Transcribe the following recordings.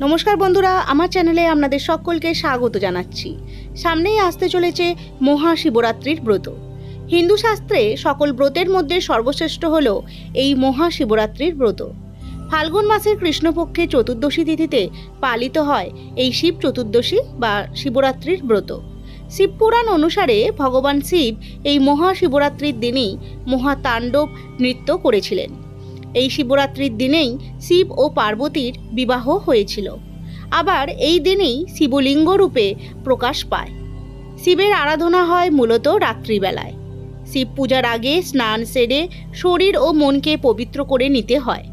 নমস্কার বন্ধুরা, আমার চ্যানেলে আপনাদের সকলকে স্বাগত জানাচ্ছি। সামনেই আসতে চলেছে মহাশিবরাত্রির ব্রত। হিন্দু শাস্ত্রে সকল ব্রতের মধ্যে সর্বশ্রেষ্ঠ হল এই মহাশিবরাত্রির ব্রত। ফাল্গুন মাসের কৃষ্ণপক্ষে চতুর্দশী তিথিতে পালিত হয় এই শিব চতুর্দশী বা শিবরাত্রির ব্রত। শিবপুরাণ অনুসারে ভগবান শিব এই মহাশিবরাত্রির দিনেই মহাতাণ্ডব নৃত্য করেছিলেন। এই শিবরাত্রির দিনেই শিব ও পার্বতীর বিবাহ হয়েছিল। আবার এই দিনেই শিবলিঙ্গ রূপে প্রকাশ পায়। শিবের আরাধনা হয় মূলত রাত্রিবেলায়। শিব পূজার আগে স্নান সেরে শরীর ও মনকে পবিত্র করে নিতে হয়।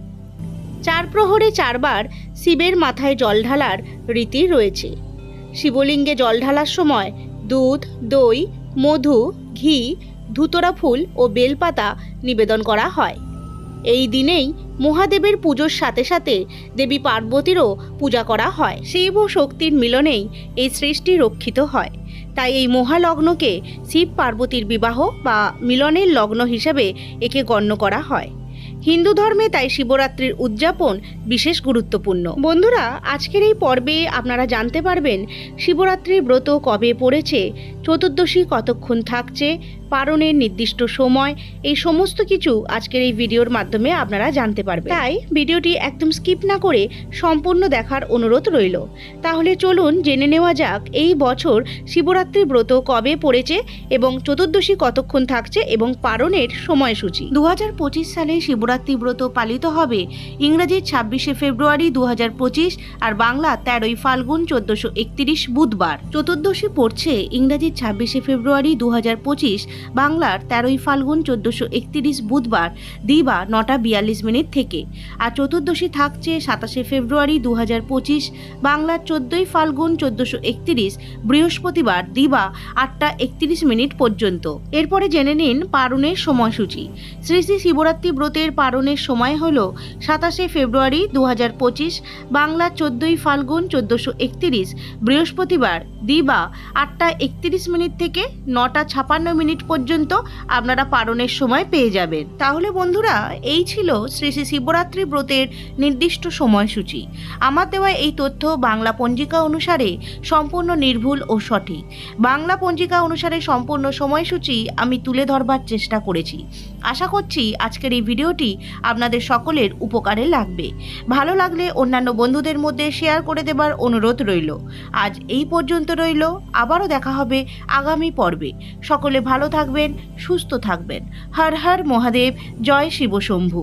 চার প্রহরে চারবার শিবের মাথায় জল ঢালার রীতি রয়েছে। শিবলিঙ্গে জল ঢালার সময় দুধ, দই, মধু, ঘি, ধুতরা ফুল ও বেলপাতা নিবেদন করা হয়। এই দিনেই মহাদেবের পুজোর সাথে সাথে দেবী পার্বতীরও পূজা করা হয়। শিব ও শক্তির মিলনেই এই সৃষ্টি রক্ষিত হয়। তাই এই মহালগ্নকে শিব পার্বতীর বিবাহ বা মিলনের লগ্ন হিসেবে একে গণ্য করা হয়। হিন্দু ধর্মে তাই শিবরাত্রির উদযাপন বিশেষ গুরুত্বপূর্ণ। বন্ধুরা, আজকের এই পর্বে আপনারা জানতে পারবেন শিবরাত্রির ব্রত কবে পড়েছে, চতুর্দশী কতক্ষণ থাকছে পারণের নির্দিষ্ট সময়। এই সমস্ত কিছু আজকের এই ভিডিওর মাধ্যমে আপনারা জানতে পারবেন। তাই ভিডিওটি একদম স্কিপ না করে সম্পূর্ণ দেখার অনুরোধ রইল। তাহলে চলুন জেনে নেওয়া যাক এই বছর শিবরাত্রি ব্রত কবে পড়েছে এবং চতুর্দশী কতক্ষণ থাকছে এবং পারণের সময়সূচি। দু হাজার পঁচিশ সালে শিবরাত্রি ব্রত পালিত হবে ইংরেজির ছাব্বিশে ফেব্রুয়ারি দু হাজার পঁচিশ আর বাংলা তেরোই ফাল্গুন চোদ্দশো একত্রিশ বুধবার। চতুর্দশী পড়ছে ইংরেজির ছাব্বিশে ফেব্রুয়ারি দু হাজার পঁচিশ বাংলার তেরোই ফাল্গুন চোদ্দশো একত্রিশ বুধবার, দিবা নটা বিয়াল্লিশ মিনিট থেকে। আর চতুর্দশী থাকছে সাতাশে ফেব্রুয়ারি দু হাজার পঁচিশ, বাংলার চোদ্দোই ফাল্গুন চোদ্দশো একত্রিশ, বৃহস্পতিবার, দিবা আটটা একত্রিশ মিনিট পর্যন্ত। এরপরে জেনে নিন পারণের সময়সূচি। শ্রী শ্রী শিবরাত্রি ব্রতের পারণের সময় হল সাতাশে ফেব্রুয়ারি দু হাজার পঁচিশ বাংলা চোদ্দোই ফাল্গুন চোদ্দশো একত্রিশ, বৃহস্পতিবার, দিবা আটটা একত্রিশ মিনিট থেকে নটা ছাপান্ন মিনিট পর্যন্ত আপনারা পারণের সময় পেয়ে যাবেন। তাহলে বন্ধুরা, এই ছিল শ্রী শ্রী শিবরাত্রি ব্রতের নির্দিষ্ট সময়সূচি। আমার দেওয়া এই তথ্য বাংলা পঞ্জিকা অনুসারে সম্পূর্ণ নির্ভুল ও সঠিক। বাংলা পঞ্জিকা অনুসারে সম্পূর্ণ সময়সূচি আমি তুলে ধরবার চেষ্টা করেছি। আশা করছি আজকের এই ভিডিওটি আপনাদের সকলের উপকারে লাগবে। ভালো লাগলে অন্যান্য বন্ধুদের মধ্যে শেয়ার করে দেবার অনুরোধ রইল। আজ এই পর্যন্ত রইল। আবারও দেখা হবে আগামী পর্বে। সকলে ভালো থাকবেন সুস্থ থাকবেন। হর হর মহাদেব জয় শিবশম্ভু।